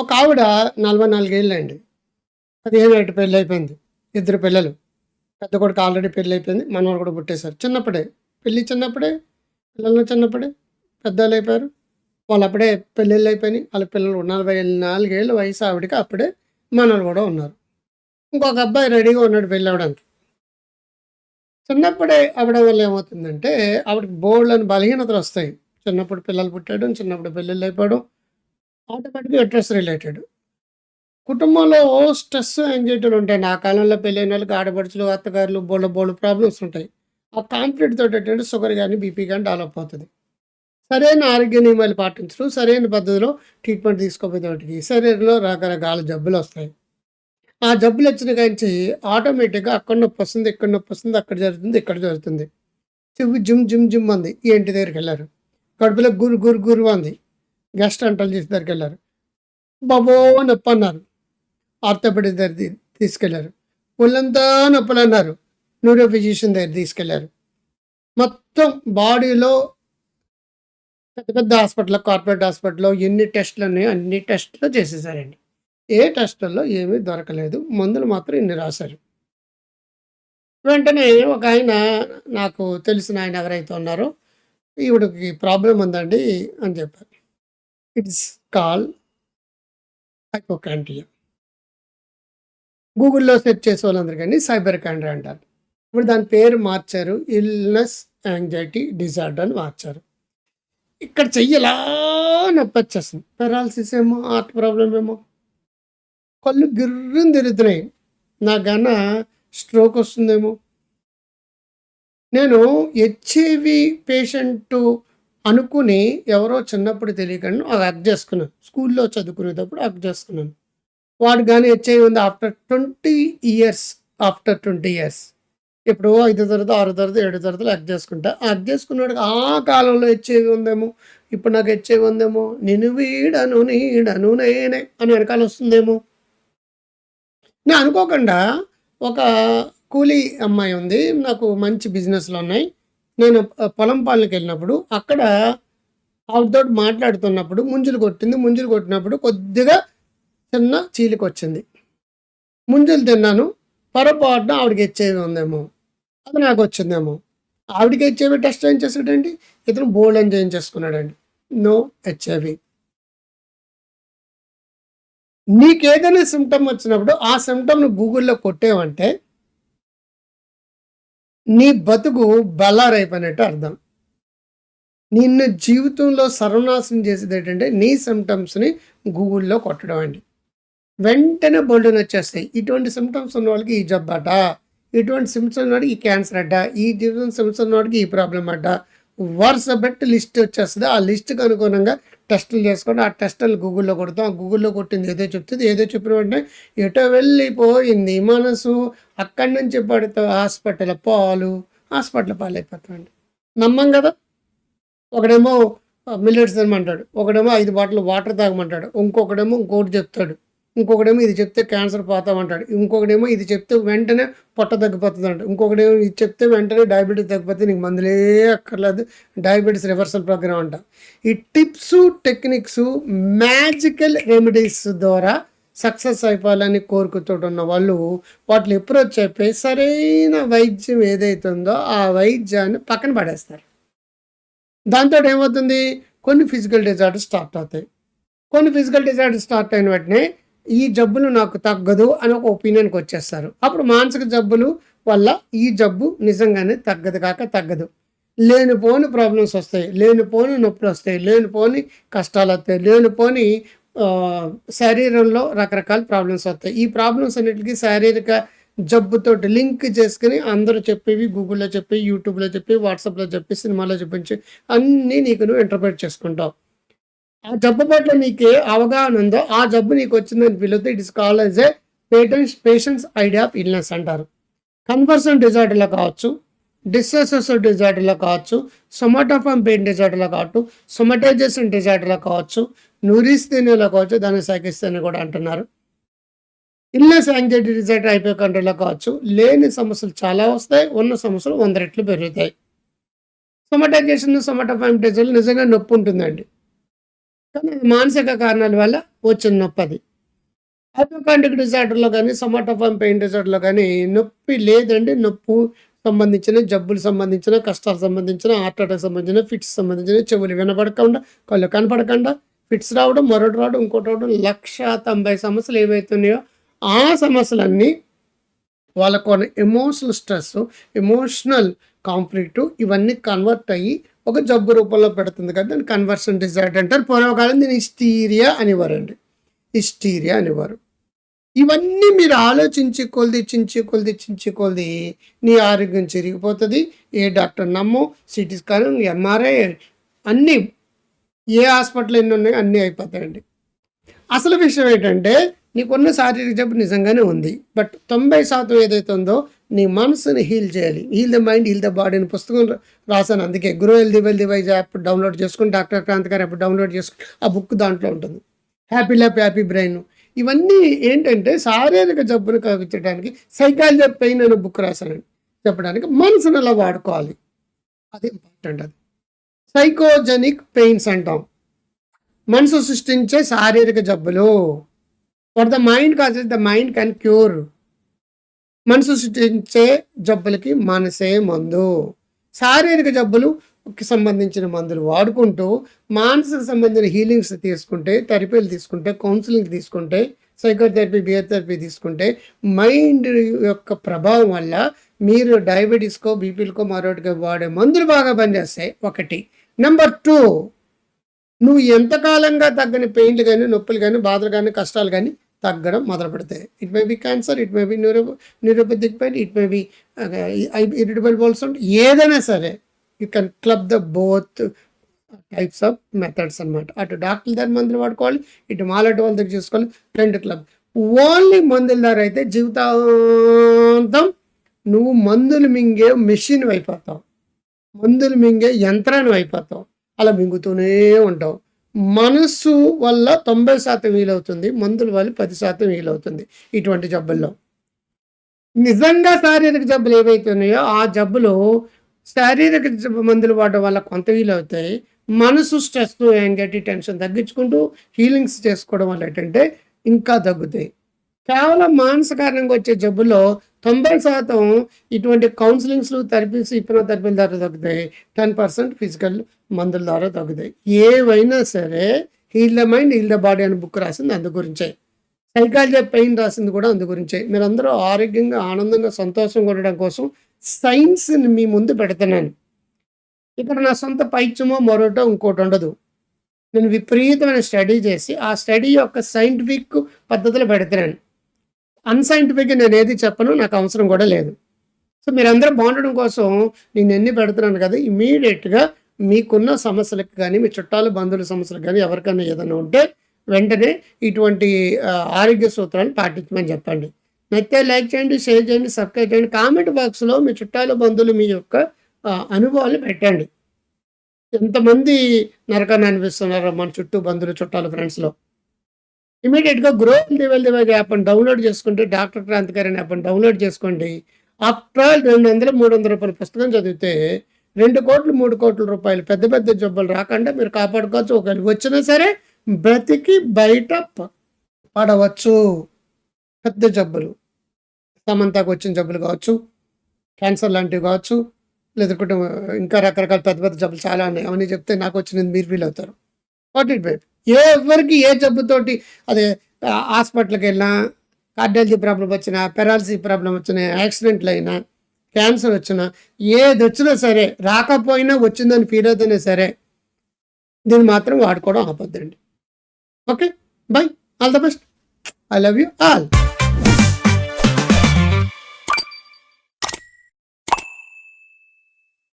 ఒక ఆవిడ నలభై నాలుగేళ్ళు అండి పదిహేను ఏటి పెళ్ళి అయిపోయింది ఇద్దరు పిల్లలు. పెద్ద కొడుకు ఆల్రెడీ పెళ్ళి అయిపోయింది మనవాళ్ళు కూడా పుట్టేశారు. చిన్నప్పుడే. పెళ్ళి చిన్నప్పుడే పిల్లలు చిన్నప్పుడే పెద్దలు అయిపోయారు. వాళ్ళు అప్పుడే పెళ్ళిళ్ళు అయిపోయినాయి. వాళ్ళ పిల్లలు నలభై నాలుగేళ్ళ వయసు ఆవిడకి అప్పుడే మనలు కూడా ఉన్నారు. ఇంకొక అబ్బాయి రెడీగా ఉన్నాడు పెళ్ళి అవ్వడానికి చిన్నప్పుడే ఆవిడ వల్ల ఏమవుతుందంటే ఆవిడకి బోర్డులను బలహీనతలు వస్తాయి. చిన్నప్పుడు పిల్లలు పుట్టాడు చిన్నప్పుడు పెళ్ళిళ్ళు అయిపోవడం ఆటోమేటిక్గా స్ట్రెస్ రిలేటెడ్ కుటుంబంలో స్ట్రెస్ యాంగ్జైటీలు ఉంటాయి. నా కాలంలో పెళ్ళైన వాళ్ళకి ఆడపడుచులు అత్తగారులు బోళ్ళ బోళ్ళ ప్రాబ్లమ్స్ ఉంటాయి. ఆ కాంప్లీట్ తోటి ఏంటంటే షుగర్ కానీ బీపీ కానీ డెవలప్ అవుతుంది. సరైన ఆరోగ్య నియమాలు పాటించడం సరైన పద్ధతిలో ట్రీట్మెంట్ తీసుకోపోయేటికి శరీరంలో రకరకాల జబ్బులు వస్తాయి. ఆ జబ్బులు వచ్చిన కాంచి ఆటోమేటిక్గా అక్కడ నొప్పి వస్తుంది ఇక్కడ నొప్పి వస్తుంది అక్కడ జరుగుతుంది ఇక్కడ జరుగుతుంది. చెవి జిమ్ జిమ్ జిమ్ అంది. ఈ ఇంటి దగ్గరికి వెళ్ళారు. కడుపులో గురు గురు గురు అంది. గెస్ట్ అంటలు చేసి దగ్గరికి వెళ్ళారు బాబో నొప్పి అన్నారు ఆర్థోపెడిక్ దగ్గర తీసుకెళ్ళారు. తీసుకెళ్ళారు ఒళ్ళంతా నొప్పులు అన్నారు న్యూరో ఫిజిషియన్ దగ్గర తీసుకెళ్ళారు మొత్తం బాడీలో పెద్ద పెద్ద హాస్పిటల్ కార్పొరేట్ హాస్పిటల్లో ఎన్ని టెస్టులు ఉన్నాయో అన్ని టెస్టులు చేసేసారండి. ఏ టెస్టుల్లో ఏమీ దొరకలేదు. మందులు మాత్రం ఇన్ని రాశారు. వెంటనే ఒక ఆయన నాకు తెలిసిన ఆయన ఎవరైతే ఉన్నారో ఈవిడకి ప్రాబ్లం ఉందండి అని చెప్పారు. ఇట్స్ కాల్ హైపోకాంటియా గూగుల్లో సెర్చ్ చేసే వాళ్ళందరికీ సైబర్ కాండ్రియా అంటారు. ఇప్పుడు దాని పేరు మార్చారు ఇల్నెస్ యాంగ్జైటీ డిజార్డర్ అని మార్చారు. ఇక్కడ చెయ్యలా నొప్పి వచ్చేస్తుంది? పెరాలసిస్ ఏమో హార్ట్ ప్రాబ్లం ఏమో. కళ్ళు గిర్రుని తిరుగుతున్నాయి. గన స్ట్రోక్ వస్తుందేమో. నేను హెచ్ఐవి పేషెంట్ అనుకుని ఎవరో చిన్నప్పుడు తెలియకుండా అది అక్ చేసుకున్నాను. స్కూల్లో చదువుకునేటప్పుడు అక్ చేసుకున్నాను. వాడు కానీ హెచ్ఐవి ఉంది after twenty years after twenty years. ఇప్పుడు ఐదు తరగతి ఆరు తరగతి ఏడు తరగతులు అక్ చేసుకుంటా. అక్ చేసుకున్నాడు ఆ కాలంలో హెచ్ఐవి ఉందేమో? ఇప్పుడు నాకు హెచ్ఐవి ఉందేమో? నేను వీడను నీడను నేనే అని వెనకాల వస్తుందేమో? నేను అనుకోకుండా ఒక కూలీ అమ్మాయి ఉంది. నాకు మంచి బిజినెస్లు ఉన్నాయి. నేను పొలం పాలనకి వెళ్ళినప్పుడు అక్కడ ఆవిడతో మాట్లాడుతున్నప్పుడు ముంజులు కొట్టింది ముంజులు కొట్టినప్పుడు కొద్దిగా చిన్న చీలికి వచ్చింది ముంజులు తిన్నాను పొరపాటున ఆవిడకి హెచ్ఐవి ఉందేమో అది నాకు వచ్చిందేమో. ఆవిడకి హెచ్ఐవి టెస్ట్ చేయించేసాడండి చేశాడండి ఇతను బోల్డ్ అని చేయించేసుకున్నాడండి. No HIV. నీకేదైనా సిమ్టమ్ వచ్చినప్పుడు ఆ సిమ్టమ్ను గూగుల్లో కొట్టేవంటే నీ బతుకు బలారైపోయినట్టు అర్థం. నిన్ను జీవితంలో సర్వనాశనం చేసేది ఏంటంటే నీ సిమ్టమ్స్ని గూగుల్లో కొట్టడం అండి. వెంటనే బోల్డెన్ వచ్చేస్తాయి. ఇటువంటి సిమ్టమ్స్ ఉన్న వాళ్ళకి ఈ జబ్బు అట ఇటువంటి సిమ్టమ్స్ ఉన్న వాడికి ఈ క్యాన్సర్ అడ్డ ఈ జీవితం సిమ్టమ్స్ ఉన్న వాడికి ఈ ప్రాబ్లం అడ్డ వరుస బట్టి లిస్ట్ వచ్చేస్తుంది. ఆ లిస్ట్కి అనుగుణంగా టెస్టులు చేసుకొని ఆ టెస్టులు గూగుల్లో కొడతాం. ఆ గూగుల్లో కొట్టింది ఏదో చెప్తుంది. ఏదో చెప్పిన వెంటనే ఎటో వెళ్ళిపోయింది. మనసు అక్కడి నుంచి పడితే హాస్పిటల్ పాలు హాస్పిటల్ పాలైపోతామండి. నమ్మం కదా? ఒకడేమో మిల్లెట్స్ తినమంటాడు. ఒకడేమో ఐదు బాటిల్ వాటర్ తాగమంటాడు. ఇంకొకడేమో ఇంకోటి చెప్తాడు. ఇంకొకడేమో ఇది చెప్తే క్యాన్సర్ పోతామంటాడు ఇంకొకడేమో ఇది చెప్తే వెంటనే పొట్ట తగ్గిపోతుంది అంట ఇంకొకడేమో ఇది చెప్తే వెంటనే డయాబెటీస్ తగ్గిపోతే నీకు మందులే అక్కర్లేదు. డయాబెటీస్ రివర్సల్ ప్రోగ్రామ్ అంట. ఈ టిప్స్ టెక్నిక్స్ మ్యాజికల్ రెమెడీస్ ద్వారా సక్సెస్ అయిపోవాలని కోరుకుతుంటున్న వాళ్ళు వాటిని అప్రోచ్ అయిపోయి సరైన వైద్యం ఏదైతుందో ఆ వైద్యాన్ని పక్కన పడేస్తారు. దాంతో ఏమవుతుంది? కొన్ని ఫిజికల్ డిజార్డర్స్ స్టార్ట్ అవుతాయి. కొన్ని ఫిజికల్ డిజార్డర్స్ స్టార్ట్ అయిన వెంటనే ఈ జబ్బులు నాకు తగ్గదు అని ఒక ఒపీనియన్కి వచ్చేస్తారు. అప్పుడు మానసిక జబ్బులు వల్ల ఈ జబ్బు నిజంగానే తగ్గదు కాక తగ్గదు. లేనిపోని ప్రాబ్లమ్స్ వస్తాయి లేనిపోని నొప్పులు వస్తాయి లేనిపోని కష్టాలు వస్తాయి లేనిపోని శరీరంలో రకరకాల ప్రాబ్లమ్స్ వస్తాయి. ఈ ప్రాబ్లమ్స్ అన్నిటికీ శారీరక జబ్బుతోటి లింక్ చేసుకుని అందరూ చెప్పేవి గూగుల్లో చెప్పి యూట్యూబ్లో చెప్పి వాట్సాప్లో చెప్పి సినిమాలో చూపించి అన్నీ నీకు నువ్వు ఇంటర్ప్రిట్ చేసుకుంటావు. ఆ జబ్బు పట్ల నీకు ఏ అవగాహన ఉందో ఆ జబ్బు నీకు వచ్చిందని పిలిస్తే it is call as a patents patients idea of illness అంటారు. కన్వర్సన్ డిజార్డర్లో కావచ్చు డిస్సోసియేటివ్ డిజార్డర్లో కావచ్చు సొమాటోఫామ్ పెయిన్ డిజార్డర్లో కావచ్చు సొమటైజేషన్ డిజార్డర్లో కావచ్చు న్యూరిస్థేనియాలో కావచ్చు దాన్ని సైకిస్తేనే కూడా అంటున్నారు. ఇల్నెస్ యాంగ్జైటీ డిజార్డర్ అయిపోయే కంట్రీలో కావచ్చు లేని సమస్యలు చాలా వస్తాయి ఉన్న సమస్యలు వంద రెట్లు పెరుగుతాయి. సొమటైజేషన్ సొమటోఫామ్ డిజార్డర్ నిజంగా నొప్పి ఉంటుందండి. కానీ మానసిక కారణాల వల్ల వచ్చిన నొప్పి అది హైపోకాండిక్ డిజార్డర్లో కానీ సొమాటోఫామ్ పెయిన్ డిజార్డర్లో కానీ నొప్పి లేదండి. నొప్పి సంబంధించిన జబ్బులు సంబంధించిన కష్టాలు సంబంధించిన హార్ట్ అటాక్ సంబంధించిన ఫిట్స్ సంబంధించిన చెవులు వినపడకుండా కళ్ళు కనపడకుండా ఫిట్స్ రావడం మరొకటి రావడం ఇంకోటి రావడం లక్ష తొంభై సమస్యలు ఏవైతున్నాయో ఆ సమస్యలన్నీ వాళ్ళకు ఎమోషనల్ స్ట్రెస్ ఎమోషనల్ కాన్ఫ్లిక్ట్ ఇవన్నీ కన్వర్ట్ అయ్యి ఒక జబ్బు రూపంలో పెడుతుంది కదా దాన్ని కన్వర్షన్ డిజార్డర్ అంటారు. పూర్వకాలం దీన్ని హిస్టీరియా అనేవారండి హిస్టీరియా అనేవారు ఇవన్నీ మీరు ఆలోచించి కొలిది చించి కొలిది చించి కొలిది నీ ఆరోగ్యం చెరిగిపోతుంది. ఏ డాక్టర్ నమ్ము సిటీ స్కాన్ ఎంఆర్ఐ అన్నీ ఏ హాస్పిటల్ ఎన్ని ఉన్నాయో అన్నీ అయిపోతాయండి. అసలు విషయం ఏంటంటే నీకున్న శారీరక జబ్బు నిజంగానే ఉంది. బట్ తొంభై శాతం ఏదైతే ఉందో నీ మనసుని హీల్ చేయాలి. Heal the mind heal the body అని పుస్తకం రాశాను. అందుకే Guru healthy wealthy wise app download చేసుకుని doctor Kranti garu app download చేసుకుని ఆ బుక్ దాంట్లో ఉంటుంది. Happy lap happy brain. ఇవన్నీ ఏంటంటే శారీరక జబ్బును కలిగించడానికి సైకాలజీ పెయిన్ అనే బుక్ రాశానండి చెప్పడానికి మనసును అలా వాడుకోవాలి? అది ఇంపార్టెంట్ అది. సైకోజెనిక్ పెయిన్స్ అంటాం. మనసు సృష్టించే శారీరక జబ్బులు. For the mind causes the mind can cure మనసు సృష్టించే జబ్బులకి మనసే మందు. శారీరక జబ్బులుకి సంబంధించిన మందులు వాడుకుంటూ మానసిక సంబంధించిన హీలింగ్స్ తీసుకుంటే థెరపీలు తీసుకుంటే కౌన్సిలింగ్ తీసుకుంటే సైకోథెరపీ బిహేవ్ థెరపీ తీసుకుంటే మైండ్ యొక్క ప్రభావం వల్ల మీరు డయాబెటీస్కో బీపీలకో మరొకటికో వాడే మందులు బాగా పనిచేస్తాయి. ఒకటి. Number two. నువ్వు ఎంతకాలంగా తగ్గని పెయిన్లు కానీ నొప్పులు కానీ బాధలు కానీ కష్టాలు కానీ తగ్గడం మొదలు పెడతాయి. It may be cancer it may be neuro neuropathic pain it may be irritable bowels ఏదైనా సరే you can club the both types of methods అనమాట అటు డాక్టర్ దగ్గర మందులు వాడుకోవాలి ఇటు మాలటి వాళ్ళ దగ్గర చూసుకోవాలి రెండు క్లబ్ ఓన్లీ మందుల ద్వారా అయితే జీవితాంతం నువ్వు మందులు మింగే మెషిన్ అయిపోతావు. మందులు మింగే యంత్రాన్ని అయిపోతావు. అలా మింగుతూనే ఉంటావు. మనసు వల్ల తొంభై శాతం వీలవుతుంది మందుల వల్ల పది శాతం వీలవుతుంది ఇటువంటి జబ్బుల్లో. నిజంగా శారీరక జబ్బులు ఏవైతే ఉన్నాయో ఆ జబ్బులు శారీరక జబ్బు మందులు వాడడం వల్ల కొంత వీలవుతాయి. మనసు స్ట్రెస్ యాంగ్జైటీ టెన్షన్ తగ్గించుకుంటూ హీలింగ్స్ చేసుకోవడం వల్ల ఏంటంటే ఇంకా తగ్గుతాయి. కేవలం మానసికారంగా వచ్చే జబ్బుల్లో తొంభై శాతం ఇటువంటి కౌన్సిలింగ్స్లు థెరపీస్ ఇప్పిన థెరపీల ద్వారా తగ్గుతాయి. టెన్ పర్సెంట్ ఫిజికల్ మందుల ద్వారా తగ్గుతాయి. ఏవైనా సరే heal the mind heal the body అని బుక్ రాసింది అందు గురించే. సైకాలజీ పెయిన్ రాసింది కూడా అందు గురించే. మీరందరూ ఆరోగ్యంగా ఆనందంగా సంతోషంగా ఉండడం కోసం సైన్స్ని మీ ముందు పెడుతున్నాను. ఇక్కడ నా సొంత పైత్యమో మరోటో ఇంకోటి ఉండదు. నేను విపరీతమైన స్టడీ చేసి ఆ స్టడీ యొక్క సైంటిఫిక్ పద్ధతిలో పెడుతున్నాను. అన్సైంటిఫిక్ నేను ఏది చెప్పను నాకు అవసరం కూడా లేదు. సో మీరందరూ బాగుండడం కోసం నేను ఎన్ని పెడుతున్నాను కదా ఇమీడియట్గా మీకున్న సమస్యలకు కానీ మీ చుట్టాలు బంధువుల సమస్యలకు కానీ ఎవరికైనా ఏదైనా ఉంటే వెంటనే ఇటువంటి ఆరోగ్య సూత్రాలు పాటించమని చెప్పండి. నచ్చితే లైక్ చేయండి షేర్ చేయండి సబ్స్క్రైబ్ చేయండి. కామెంట్ బాక్స్లో మీ చుట్టాలు బంధువులు మీ యొక్క అనుభవాలు పెట్టండి. ఎంతమంది నరకాన్ని అనిపిస్తున్నారో మన చుట్టూ బంధువులు చుట్టాలు ఫ్రెండ్స్లో. ఇమీడియట్గా గ్రో లెవెల్ లెవెల్ యాప్ని డౌన్లోడ్ చేసుకుంటే డాక్టర్ క్రాంతి గారి యాప్ని డౌన్లోడ్ చేసుకోండి. ఆఫ్టర్ ఆల్ రెండు వందల మూడు వందల రూపాయల పుస్తకం చదివితే రెండు కోట్లు మూడు కోట్ల రూపాయలు పెద్ద పెద్ద జబ్బులు రాకుండా మీరు కాపాడుకోవచ్చు. ఒకవేళ వచ్చినా సరే బ్రతికి బయట ప- పడవచ్చు. పెద్ద జబ్బులు. సమంతాకు వచ్చిన జబ్బులు కావచ్చు క్యాన్సర్ లాంటివి కావచ్చు లేదంటే ఇంకా రకరకాల పెద్ద పెద్ద జబ్బులు చాలా ఉన్నాయి. అవన్నీ చెప్తే నాకు వచ్చినది మీరు ఫీల్ అవుతారు ఫార్టీ ఫైవ్. ఏ ఎవరికి ఏ జబ్బుతోటి అదే హాస్పిటల్కి వెళ్ళినా కార్డియాలజీ ప్రాబ్లం వచ్చినా పెరాలసీ ప్రాబ్లం వచ్చినా యాక్సిడెంట్లు అయినా క్యాన్సర్ వచ్చినా ఏది వచ్చినా సరే రాకపోయినా వచ్చిందని ఫీల్ అవుతున్నా సరే దీన్ని మాత్రం వాడుకోవడం ఆపొద్దండి. Okay? Bye. All the best. I love you all.